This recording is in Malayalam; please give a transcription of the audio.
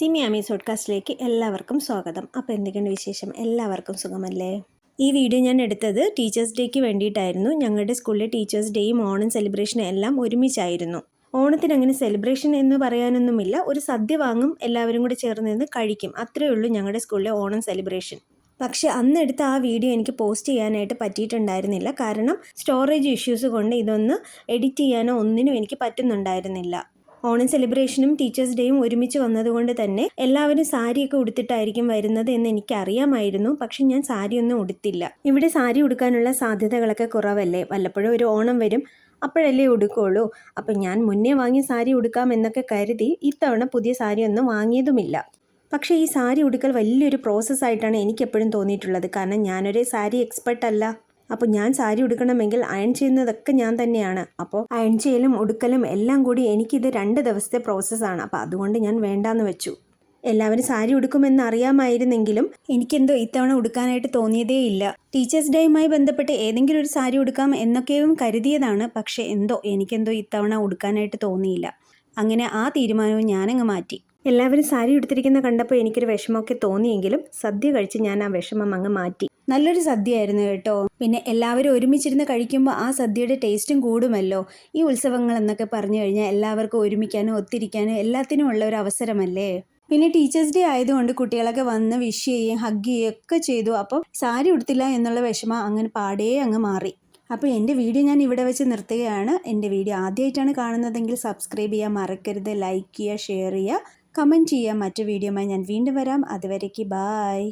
സിമി അമീസ് പോഡ്കാസ്റ്റിലേക്ക് എല്ലാവർക്കും സ്വാഗതം. അപ്പോൾ എന്തൊക്കെയാണ് വിശേഷം? എല്ലാവർക്കും സുഖമല്ലേ? ഈ വീഡിയോ ഞാൻ എടുത്തത് ടീച്ചേഴ്സ് ഡേക്ക് വേണ്ടിയിട്ടായിരുന്നു. ഞങ്ങളുടെ സ്കൂളിലെ ടീച്ചേഴ്സ് ഡേയും ഓണം സെലിബ്രേഷനും എല്ലാം ഒരുമിച്ചായിരുന്നു. ഓണത്തിന് അങ്ങനെ സെലിബ്രേഷൻ എന്ന് പറയാനൊന്നുമില്ല. ഒരു സദ്യ വാങ്ങും എല്ലാവരും കൂടി ചേർന്ന് നിന്ന് കഴിക്കും. അത്രയേ ഉള്ളൂ ഞങ്ങളുടെ സ്കൂളിലെ ഓണം സെലിബ്രേഷൻ. പക്ഷേ അന്ന് എടുത്ത ആ വീഡിയോ എനിക്ക് പോസ്റ്റ് ചെയ്യാനായിട്ട് പറ്റിയിട്ടുണ്ടായിരുന്നില്ല. കാരണം സ്റ്റോറേജ് ഇഷ്യൂസ് കൊണ്ട് ഇതൊന്ന് എഡിറ്റ് ചെയ്യാനോ ഒന്നിനും എനിക്ക് പറ്റുന്നുണ്ടായിരുന്നില്ല. ഓണം സെലിബ്രേഷനും ടീച്ചേഴ്സ് ഡേയും ഒരുമിച്ച് വന്നതുകൊണ്ട് തന്നെ എല്ലാവരും സാരിയൊക്കെ ഉടുത്തിട്ടായിരിക്കും വരുന്നത് എന്ന് എനിക്കറിയാമായിരുന്നു. പക്ഷെ ഞാൻ സാരിയൊന്നും ഉടുത്തില്ല. ഇവിടെ സാരി ഉടുക്കാനുള്ള സാധ്യതകളൊക്കെ കുറവല്ലേ? വല്ലപ്പോഴും ഒരു ഓണം വരും. അപ്പോഴല്ലേ ഉടുക്കുള്ളൂ. അപ്പം ഞാൻ മുന്നേ വാങ്ങിയ സാരി ഉടുക്കാം എന്നൊക്കെ കരുതി ഇത്തവണ പുതിയ സാരി ഒന്നും വാങ്ങിയതുമില്ല. പക്ഷേ ഈ സാരി ഉടുക്കൽ വലിയൊരു പ്രോസസ്സായിട്ടാണ് എനിക്കെപ്പോഴും തോന്നിയിട്ടുള്ളത്. കാരണം ഞാനൊരു സാരി എക്സ്പെർട്ടല്ല അപ്പോൾ ഞാൻ സാരി ഉടുക്കണമെങ്കിൽ അയൺ ചെയ്യുന്നതൊക്കെ ഞാൻ തന്നെയാണ്. അപ്പോൾ അയൺ ചെയ്യലും ഉടുക്കലും എല്ലാം കൂടി എനിക്കിത് രണ്ട് ദിവസത്തെ പ്രോസസ്സാണ് അപ്പോൾ അതുകൊണ്ട് ഞാൻ വേണ്ടാന്ന് വെച്ചു. എല്ലാവരും സാരി ഉടുക്കുമെന്ന് അറിയാമായിരുന്നെങ്കിലും എനിക്കെന്തോ ഇത്തവണ ഉടുക്കാനായിട്ട് തോന്നിയതേ ഇല്ല. ടീച്ചേഴ്സ് ഡേയുമായി ബന്ധപ്പെട്ട് ഏതെങ്കിലും ഒരു സാരി ഉടുക്കാം എന്നൊക്കെയും കരുതിയതാണ്. പക്ഷേ എന്തോ എനിക്കെന്തോ ഇത്തവണ ഉടുക്കാനായിട്ട് തോന്നിയില്ല. അങ്ങനെ ആ തീരുമാനവും ഞാനങ്ങ് മാറ്റി. എല്ലാവരും സാരി ഉടുത്തിരിക്കുന്ന കണ്ടപ്പോൾ എനിക്കൊരു വിഷമമൊക്കെ തോന്നിയെങ്കിലും സദ്യ കഴിച്ച് ഞാൻ ആ വിഷമം അങ്ങ് മാറ്റി. നല്ലൊരു സദ്യയായിരുന്നു കേട്ടോ. പിന്നെ എല്ലാവരും ഒരുമിച്ചിരുന്ന് കഴിക്കുമ്പോൾ ആ സദ്യയുടെ ടേസ്റ്റും കൂടുമല്ലോ. ഈ ഉത്സവങ്ങൾ എന്നൊക്കെ പറഞ്ഞു കഴിഞ്ഞാൽ എല്ലാവർക്കും ഒരുമിക്കാനും ഒത്തിരിക്കാനും എല്ലാത്തിനും ഉള്ള ഒരു അവസരമല്ലേ? പിന്നെ ടീച്ചേഴ്സ് ഡേ ആയതുകൊണ്ട് കുട്ടികളൊക്കെ വന്ന് വിഷ് ചെയ്യുകയും ഹഗ് ചെയ്യുകയും ഒക്കെ ചെയ്തു. അപ്പം സാരി ഉടുത്തില്ല എന്നുള്ള വിഷമം അങ്ങനെ പാടേ അങ്ങ് മാറി. അപ്പോൾ എന്റെ വീഡിയോ ഞാൻ ഇവിടെ വെച്ച് നിർത്തുകയാണ്. എന്റെ വീഡിയോ ആദ്യമായിട്ടാണ് കാണുന്നതെങ്കിൽ സബ്സ്ക്രൈബ് ചെയ്യാൻ മറക്കരുത് ലൈക്ക് ചെയ്യുക ഷെയർ ചെയ്യുക. കമന്റ് ചെയ്യുക. മറ്റു വീഡിയോമായി ഞാൻ വീണ്ടും വരാം. അതുവരേക്ക് ബായ്.